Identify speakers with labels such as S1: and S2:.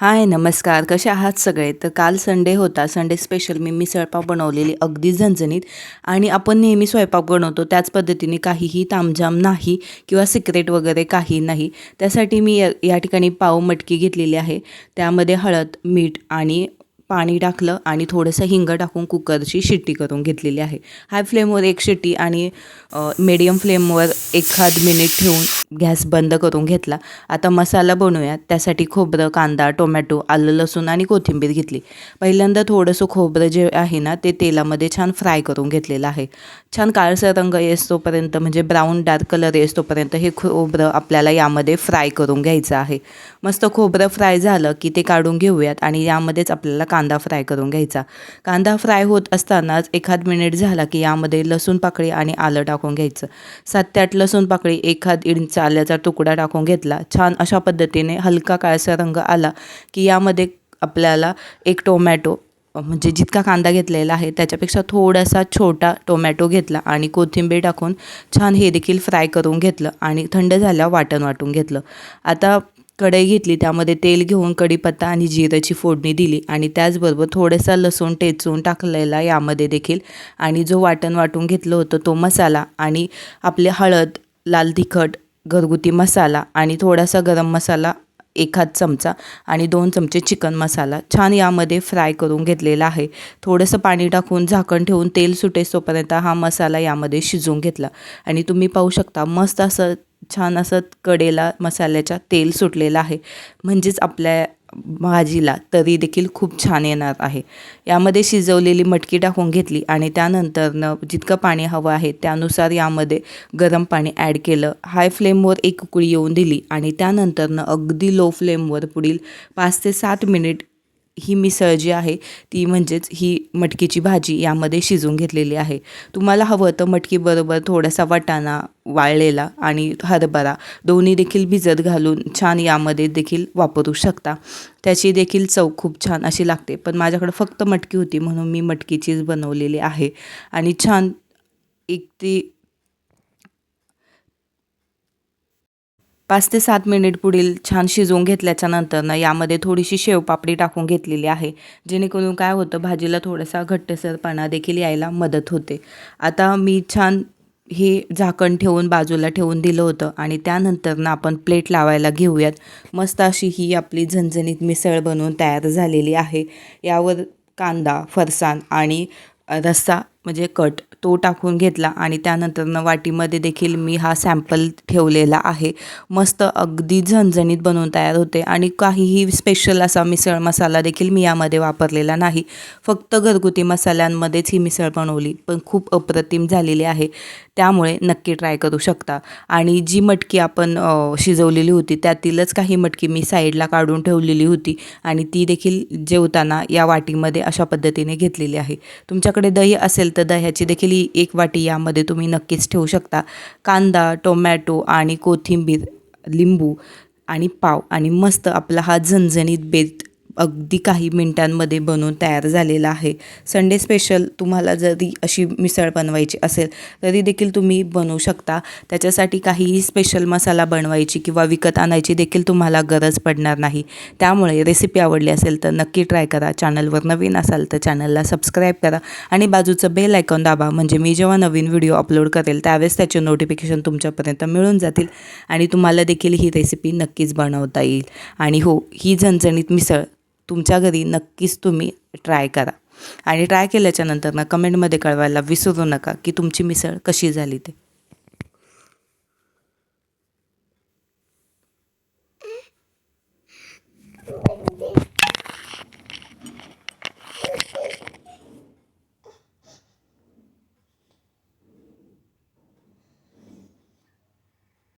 S1: हाय नमस्कार. कसे आहात सगळे? तर काल संडे होता. संडे स्पेशल मी मिसळपाव बनवलेली अगदी झणझणीत आणि आपण नेहमी स्वयंपाक बनवतो. त्याच पद्धतीने काहीही तामझाम नाही किंवा सिक्रेट वगैरे काही नाही. त्यासाठी मी या ठिकाणी पाव मटकी घेतलेली आहे. त्यामध्ये हळद मीठ आणि पाणी टाकलं आणि थोडंसं हिंग टाकून कुकरची शिट्टी करून घेतलेली आहे. हाय फ्लेमवर एक शिट्टी आणि मीडियम फ्लेमवर एखाद मिनिट ठेवून गॅस बंद करून घेतला. आता मसाला बनवूयात. त्यासाठी खोबरं कांदा टोमॅटो आलं लसूण आणि कोथिंबीर घेतली. पहिल्यांदा थोडंसं खोबरं जे आहे ना ते तेलामध्ये छान फ्राय करून घेतलेलं आहे. छान काळसा रंग येतोपर्यंत म्हणजे ब्राऊन डार्क कलर येतोपर्यंत हे खोबरं आपल्याला यामध्ये फ्राय करून घ्यायचं आहे. मस्त खोबरं फ्राय झालं की ते काढून घेऊयात आणि यामध्येच आपल्याला कांदा फ्राय करून घ्यायचा. कांदा फ्राय होत असतानाच एखाद मिनिट झाला की यामध्ये लसूण पाकळी आणि आलं टाकून घ्यायचं. सात ते आठ लसूण पाकळी एखाद इंच आल्याचा तुकडा टाकून घेतला. छान अशा पद्धतीने हलका काळसा रंग आला की यामध्ये आपल्याला एक टोमॅटो म्हणजे जितका कांदा घेतलेला आहे त्याच्यापेक्षा थोडासा छोटा टोमॅटो घेतला आणि कोथिंबीर टाकून छान हे देखील फ्राय करून घेतलं आणि थंड झाल्यावर वाटण वाटून घेतलं. आता कढई घेतली त्यामध्ये तेल घेऊन कढीपत्ता आणि जिऱ्याची फोडणी दिली आणि त्याचबरोबर थोडासा लसूण टेचून टाकलेला यामध्ये देखील आणि जो वाटण वाटून घेतलं होतं तो मसाला आणि आपले हळद लाल तिखट घरगुती मसाला आणि थोडासा गरम मसाला एखाद चमचा आणि दोन चमचे चिकन मसाला छान यामध्ये फ्राय करून घेतलेला आहे. थोडंसं पाणी टाकून झाकण ठेवून तेल सुटेसोपर्यंत हा मसाला यामध्ये शिजवून घेतला. आणि तुम्ही पाहू शकता मस्त असं छान असं कडेला मसाल्याच्या तेल सुटलेलं आहे. म्हणजेच आपल्या भाजीला तरी देखील खूप छान येणार आहे. यामध्ये शिजवलेली मटकी टाकून घेतली आणि त्यानंतरनं जितकं पाणी हवं आहे त्यानुसार यामध्ये गरम पाणी ॲड केलं. हाय फ्लेमवर एक उकळी येऊन दिली आणि त्यानंतरनं अगदी लो फ्लेमवर पुढील पाच ते सात मिनिट ही मिसळ जी आहे ती म्हणजेच ही मटकीची भाजी यामध्ये शिजून घेतलेली आहे. तुम्हाला हवं तर मटकीबरोबर थोडासा वाटाणा वाळलेला आणि हरभरा दोन्ही देखील भिजत घालून छान यामध्ये देखील वापरू शकता. त्याची देखील चव खूप छान अशी लागते. पण माझ्याकडं फक्त मटकी होती म्हणून मी मटकीचीच बनवलेली आहे. आणि छान एक ती पाच ते सात मिनिट पुढील छान शिजवून घेतल्याच्या नंतरनं यामध्ये थोडीशी शेवपापडी टाकून घेतलेली आहे. जेणेकरून काय होतं भाजीला थोडासा घट्टसरपणा देखील यायला मदत होते. आता मी छान हे झाकण ठेवून बाजूला ठेवून दिलं होतं आणि त्यानंतरनं आपण प्लेट लावायला घेऊयात. मस्त अशी ही आपली झणझणीत मिसळ बनवून तयार झालेली आहे. यावर कांदा फरसाण आणि रस्सा म्हणजे कट तो टाकून घेतला आणि त्यानंतरनं वाटीमध्ये देखील मी हा सॅम्पल ठेवलेला आहे. मस्त अगदी झणझणीत बनवून तयार होते आणि काहीही स्पेशल असा मिसळ मसाला देखील मी यामध्ये वापरलेला नाही. फक्त घरगुती मसाल्यांमध्येच ही मिसळ बनवली पण खूप अप्रतिम झालेली आहे. त्यामुळे नक्की ट्राय करू शकता. आणि जी मटकी आपण शिजवलेली होती त्यातीलच काही मटकी मी साईडला काढून ठेवलेली होती आणि ती देखील जेवताना या वाटीमध्ये अशा पद्धतीने घेतलेली आहे. तुमच्याकडे दही असेल तर दह्याची देखील एक वाटी यामध्ये तुम्ही नक्कीच ठेवू शकता. कांदा टोमॅटो आणि कोथिंबीर लिंबू आणि पाव आणि मस्त आपला हा झणझणीत बेत अगदी काही मिनटांमध्ये बनवून तयार झालेला आहे. संडे स्पेशल तुम्हाला जरी अशी मिसळ बनवायची असेल तरी देखील तुम्ही बनवू शकता. त्याच्यासाठी काहीही स्पेशल मसाला बनवायची किंवा विकत आणायची देखील तुम्हाला गरज पडणार नाही. त्यामुळे रेसिपी आवडली असेल तर नक्की ट्राय करा. चॅनलवर नवीन असाल तर चॅनलला सबस्क्राईब करा आणि बाजूचं बेल आयकॉन दाबा. म्हणजे मी जेव्हा नवीन व्हिडिओ अपलोड करेल त्यावेळेस त्याचे नोटिफिकेशन तुमच्यापर्यंत मिळून जातील आणि तुम्हाला देखील ही रेसिपी नक्कीच बनवता येईल. आणि हो ही झणझणीत मिसळ तुमच्या घरी नक्कीच तुम्ही ट्राय करा. आणि ट्राय केल्याच्यानंतर ना कमेंटमध्ये कळवायला विसरू नका की तुमची मिसळ कशी झाली ते.